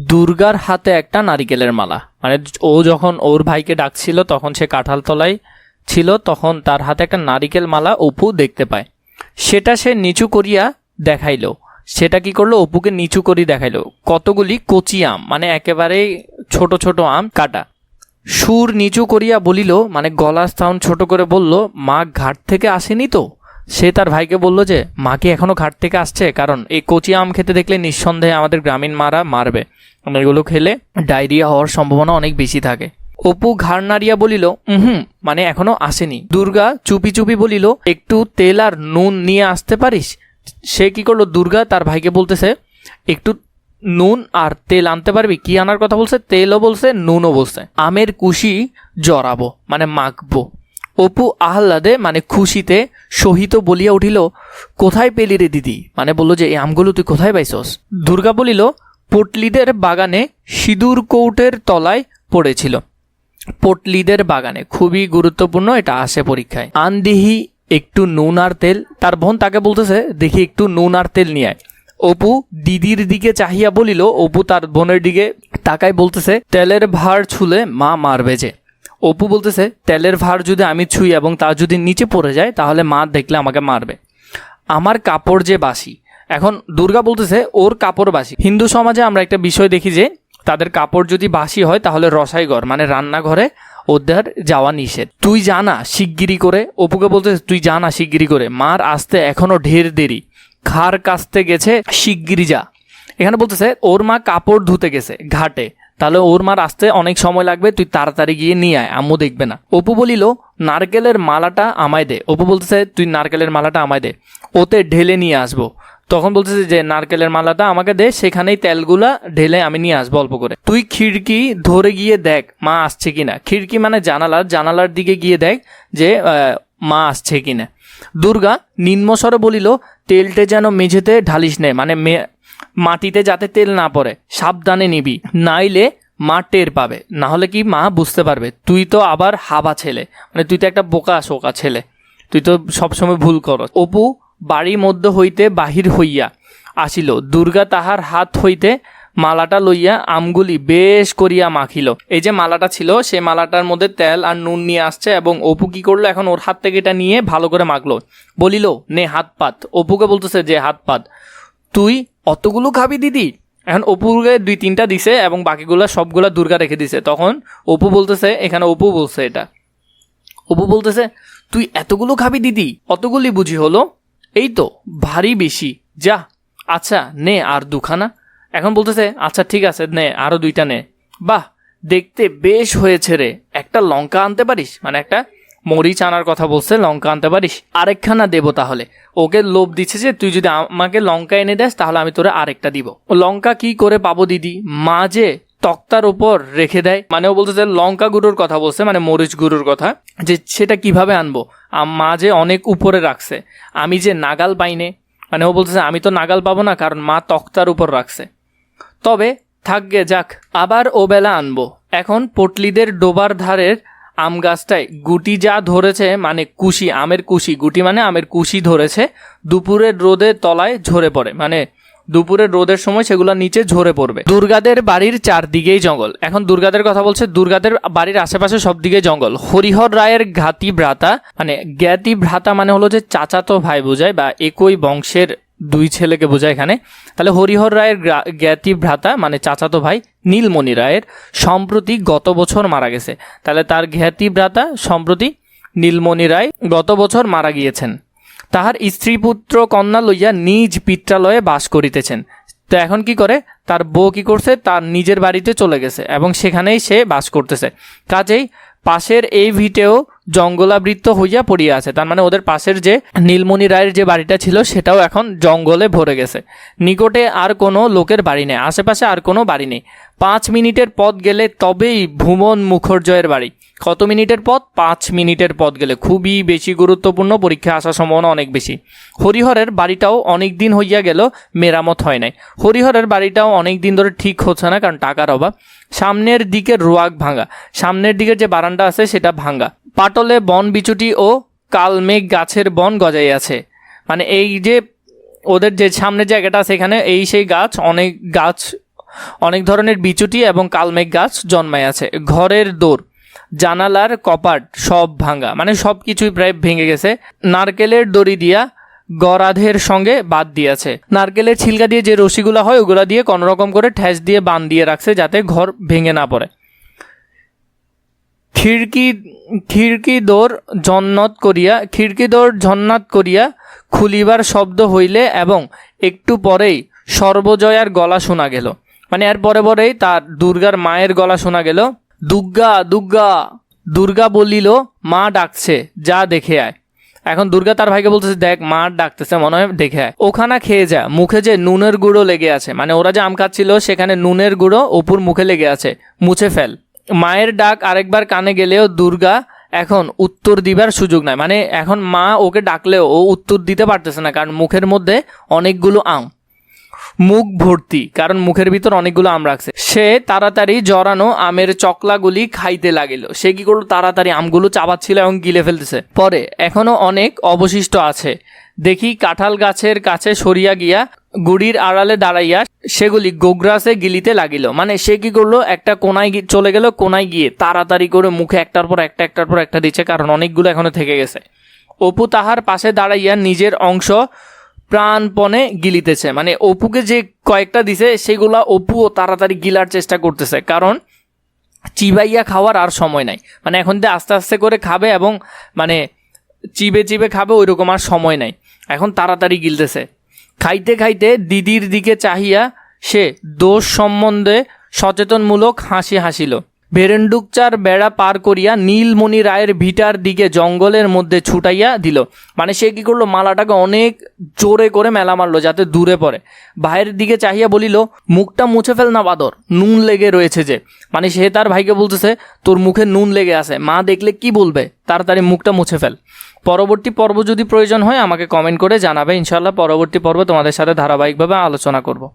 দুর্গার হাতে একটা নারিকেলের মালা। মানে ও যখন ওর ভাইকে ডাকছিল, তখন সে কাঁঠাল তলায় ছিল, তখন তার হাতে একটা নারিকেল মালা অপু দেখতে পায়। সেটা সে নিচু করিয়া দেখাইলো। সেটা কি করল? অপুকে নিচু করি দেখাইলো। কতগুলি কচি আম মানে একেবারে ছোট ছোট আম কাটা। সুর নিচু করিয়া বলিল মানে গলার সাউন্ড ছোট করে বলল, মা ঘাট থেকে আসেনি তো? সে তার ভাইকে বলল যে, মা কি এখনও ঘাট থেকে আসছে? কারণ এই কচি আম খেতে দেখলে নিঃসন্দেহে আমাদের গ্রামীণ মারা মারবে। এগুলো খেলে ডায়রিয়া হওয়ার সম্ভাবনা অনেক বেশি থাকে। অপু ঘাড় নাড়িয়া বলিল হুম মানে এখনও আসেনি। দুর্গা চুপি চুপি বলিল, একটু তেল আর নুন নিয়ে আসতে পারিস? সে কি করল, দুর্গা তার ভাইকে বলতেছে, একটু নুন আর তেল আনতে পারবি? কি আনার কথা বলছে? তেলও বলছে, নুনও বলছে। আমের কুশি জড়াবো মানে মাখবো। অপু আহ্লাদে মানে খুশিতে সহিত বলিয়া উঠিল, কোথায় পেলি রে দিদি? মানে বলল যে এই আমগুলো তুই কোথায় পাইছস? দুর্গা বলিল, পটলিদের বাগানে সিঁদুর কৌটের তলায় পড়েছিল। পটলিদের বাগানে, খুবই গুরুত্বপূর্ণ এটা আসে পরীক্ষায়। আনদিহি একটু নুন আর তেল। তার বোন তাকে বলতেছে, দেখি একটু নুন আর তেল নিয়ে আয়। অপু দিদির দিকে চাহিয়া বলিল, অপু তার বোনের দিকে তাকাই বলতেছে, তেলের ভার ছুলে মা মারবে যে। অপু বলতেছে, তেলের ভার যদি আমি ছুঁই এবং তা যদি নিচে পড়ে যায়, তাহলে মা দেখলে আমাকে মারবে। আমার কাপড় যে বাসি। এখন দুর্গা বলতেছে, ওর কাপড় বাসি। হিন্দু সমাজে আমরা একটা বিষয় দেখি যে, তাদের কাপড় যদি বাসি হয়, তাহলে রসাইঘর মানে রান্নাঘরে ওদের যাওয়া নিষেধ। তুই জানা শিগগিরি করে। অপুকে বলতেছে, তুই জানা শিগগিরি করে। মার আসতে এখনও ঢের দেরি। খার কাচতে গেছে শিগগিরি যা। এখানে বলতেছে, ওর মা কাপড় ধুতে গেছে, ঘাটে। তাহলে ওর মার আসতে অনেক সময় লাগবে, তুই তাড়াতাড়ি গিয়ে নিয়ে আয়, আম্মু দেখবে না। অপু বলিল, নারকেলের মালাটা আমায় দে। অপু বলতেছে, তুই নারকেলের মালাটা আমায় দে। ওতে ঢেলে নিয়ে আসব। তখন বলতেছে যে, নারকেলের মালাটা আমাকে দে, সেখানেই তেলগুলা ঢেলে আমি নিয়ে আসব অল্প করে। তুই খিড়কি ধরে গিয়ে দেখ, মা আসছে কিনা। খিড়কি মানে জানালার জানালার দিকে গিয়ে দেখ যে মা আসছে কিনা। দুর্গা নিম্নস্বরে বলিল, তেলটে যেন মেঝেতে ঢালিস নে মানে মাটিতে যাতে তেল না পড়ে, সাবধানে নিবি, নাইলে মা টের পাবে। না হলে কি মা বুঝতে পারবে? তুই তো আবার হাবা ছেলে। মানে তুই তো একটা বোকা শোকা ছেলে। তুই তো সবসময় ভুল কর। অপু বাড়ির মধ্য হইতে বাহির হইয়া আসিল। দুর্গা তাহার হাত হইতে মালাটা লইয়া আমগুলি বেশ করিয়া মাখিল। এই যে মালাটা ছিল, সে মালাটার মধ্যে তেল আর নুন নিয়ে আসছে এবং অপু কি করল? এখন ওর হাত থেকে এটা নিয়ে ভালো করে মাখলো। বলিল, নে হাত পাত। অপুকে বলতেছে যে, হাত পাত। তুই অতগুলো খাবি দিদি। এখন অপুকে দুই তিনটা দিছে এবং বাকিগুলো সবগুলা দুর্গা রেখে দিছে। তখন অপু বলতেছে, এখানে অপু বলছে এটা। অপু বলতেছে, তুই এতগুলো খাবি দিদি, অতগুলি বুঝি হলো? এই তো, ভারী বেশি। যা আচ্ছা নে আর দুখানা। এখন বলতেছে আচ্ছা ঠিক আছে, নে আরও দুইটা নে। বাহ, দেখতে বেশ হয়েছে রে। একটা লঙ্কা আনতে পারিস? মানে একটা মরিচ আনার কথা বলছে, লঙ্কা আনতে পারিস? আরেকখানা দেবো তাহলে। ওকে লোভ দিচ্ছে যে, তুই যদি আমাকে লঙ্কা এনে দেস, তাহলে আমি তোরে আরেকটা দিব। লঙ্কা কি করে পাবো দিদি? মা যে তক্তার উপর রেখে দেয় মানে ও বলছে যে, লঙ্কা গুঁড়োর কথা বলছে মানে মরিচ গুঁড়োর কথা, যে সেটা কীভাবে আনব? মা যে অনেক উপরে রাখছে। আমি যে নাগাল পাইনে মানে ও বলতেছে আমি তো নাগাল পাবো না, কারণ মা তক্তার উপর রাখছে। তবে থাকগে যাক, আবার ও বেলা আনব। এখন পটলিদের ডোবার ধারের আম গাছটায় গুটি যা ধরেছে মানে কুশি, আমের কুশি। গুটি মানে আমের কুশি ধরেছে। দুপুরের রোদের তলায় ঝরে পড়ে। মানে দুপুরের রোদের সময় সেগুলো নিচে ঝরে পড়বে। দুর্গাদের বাড়ির চারদিকেই জঙ্গল। এখন দুর্গাদের কথা বলছে, দুর্গাদের বাড়ির আশেপাশে সব দিকে জঙ্গল। হরিহর রায়ের ঘাতি ভ্রাতা মানে জ্ঞাতি ভ্রাতা মানে হলো যে চাচাতো ভাই বোঝায় বা একই বংশের দুই ছেলেকে বোঝায় এখানে। তাহলে হরিহর রায়ের জ্ঞাতি ভ্রাতা মানে চাচাতো ভাই নীলমণি রায়ের সম্প্রতি গত বছর মারা গেছে। তাহলে তার জ্ঞাতি ভ্রাতা সম্প্রতি নীলমণি রায় গত বছর মারা গিয়েছেন। তাহার স্ত্রী পুত্র কন্যা লইয়া নিজ পিত্রালয়ে বাস করিতেছেন। তো এখন কি করে? তার বউ কি করছে? তার নিজের বাড়িতে চলে গেছে এবং সেখানেই সে বাস করতেছে। কাজেই পাশের এই ভিটেও জঙ্গলাবৃত্ত হইয়া পড়িয়া আছে। তার মানে ওদের পাশের যে নীলমণি রায়ের যে বাড়িটা ছিল, সেটাও এখন জঙ্গলে ভরে গেছে। নিকটে আর কোনো লোকের বাড়ি নেই, আশেপাশে আর কোনো বাড়ি নেই। পাঁচ মিনিটের পথ গেলে তবেই ভুবন মুখর্জয়ের বাড়ি। কত মিনিটের পথ? পাঁচ মিনিটের পথ গেলে খুবই বেশি গুরুত্বপূর্ণ, পরীক্ষা আসার সম্ভাবনা অনেক বেশি। হরিহরের বাড়িটাও অনেক দিন হইয়া গেল মেরামত হয় নাই। হরিহরের বাড়িটাও অনেক দিন ধরে ঠিক হচ্ছে না কারণ টাকার অভাব। সামনের দিকে রোয়াক ভাঙা। সামনের দিকের যে বারান্দা আছে সেটা ভাঙা। পাটলে বন বিচুটি ও কালমেঘ গাছের বন গজাইয়াছে মানে এই যে ওদের যে সামনের জায়গাটা আছে এখানে, এই সেই গাছ, অনেক গাছ, অনেক ধরনের বিচুটি এবং কালমেঘ গাছ জন্মায় আছে। ঘরের দৌড় জানালার কপাট সব ভাঙা মানে সব কিছুই প্রায় ভেঙে গেছে। নারকেলের দড়ি দিয়া গরাধের সঙ্গে বাদ দিয়েছে। নারকেলের ছিলকা দিয়ে যে রশিগুলো হয়, ওগুলা দিয়ে কোনোরকম করে ঠেস দিয়ে বান দিয়ে রাখছে যাতে ঘর ভেঙে না পড়ে। খিড়কি খিড়কি দোর জন্নত করিয়া, খিড়কি দোর ঝন্নাত করিয়া খুলিবার শব্দ হইলে এবং একটু পরেই সর্বজয়ার গলা শোনা গেল। মানে এর পরে পরেই তার দুর্গার মায়ের গলা শোনা গেল। দুর্গা দুর্গা দুর্গা বলিল, মা ডাকছে, যা দেখে আয়। এখন দুর্গা তার ভাইকে বলতেছে, দেখ, মা ডাকতেছে, মনে হয় দেখে আয়। ওখানা খেয়ে যা, মুখে যে নুনের গুঁড়ো লেগে আছে মানে ওরা যে আম খাচ্ছিল, সেখানে নুনের গুঁড়ো অপুর মুখে লেগে আছে, মুছে ফেল। মায়ের ডাক আরেকবার কানে গেলেও দুর্গা এখন উত্তর দিবার সুযোগ নাই। মানে এখন মা ওকে ডাকলেও ও উত্তর দিতে পারতেছে না, কারণ মুখের মধ্যে অনেকগুলো আম। মুখ ভর্তি, কারণ মুখের ভিতর অনেকগুলো আম রাখছে। সে তাড়াতাড়ি জড়ানো আমের চকলাগুলি খাইতে লাগিল। সে কি করল? তাড়াতাড়ি আমগুলো চাবাচ্ছিল এবং গিলে ফেলতেছে। পরে এখনও অনেক অবশিষ্ট আছে। দেখি কাঁঠাল গাছের কাছে সরিয়া গিয়া গুড়ির আড়ালে দাঁড়াইয়া সেগুলি গোগ্রাসে গিলিতে লাগিল। মানে সে কি করল? একটা কোনায় চলে গেল কোনায় গিয়ে তাড়াতাড়ি করে মুখে একটার পর একটা, একটার পর একটা দিচ্ছে, কারণ অনেকগুলো এখনও থেকে গেছে। অপু তাহার পাশে দাঁড়াইয়া নিজের অংশ প্রাণপণে গিলিতেছে। মানে অপুকে যে কয়েকটা দিছে, সেগুলা অপুও তাড়াতাড়ি গিলার চেষ্টা করতেছে। কারণ চিবাইয়া খাওয়ার আর সময় নাই। মানে এখন দিয়ে আস্তে আস্তে করে খাবে এবং মানে চিবে চিবে খাবে ওই রকম আর সময় নাই। এখন তাড়াতাড়ি গিলতেছে। খাইতে খাইতে দিদির দিকে চাহিয়া সে দোষ সম্বন্ধে সচেতনমূলক হাসি হাসিল। ভেরেন্ডুকচার বেড়া পার করিয়া নীলমণি রায়ের ভিটার দিকে জঙ্গলের মধ্যে ছুটাইয়া দিল। মানে সে কি করল? মালাটাকে অনেক জোরে করে মেলা মারলো যাতে দূরে পড়ে। ভাইয়ের দিকে চাহিয়া বলিল, মুখটা মুছে ফেল না, বাদর। নুন লেগে রয়েছে যে। মানে সে তার ভাইকে বলতেছে, তোর মুখে নুন লেগে আছে। মা দেখলে কি বলবে? তাড়াতাড়ি মুখটা মুছে ফেল। পরবর্তী পর্ব যদি প্রয়োজন হয় আমাকে কমেন্ট করে জানাবে। ইনশাল্লাহ পরবর্তী পর্ব তোমাদের সাথে ধারাবাহিকভাবে আলোচনা করব।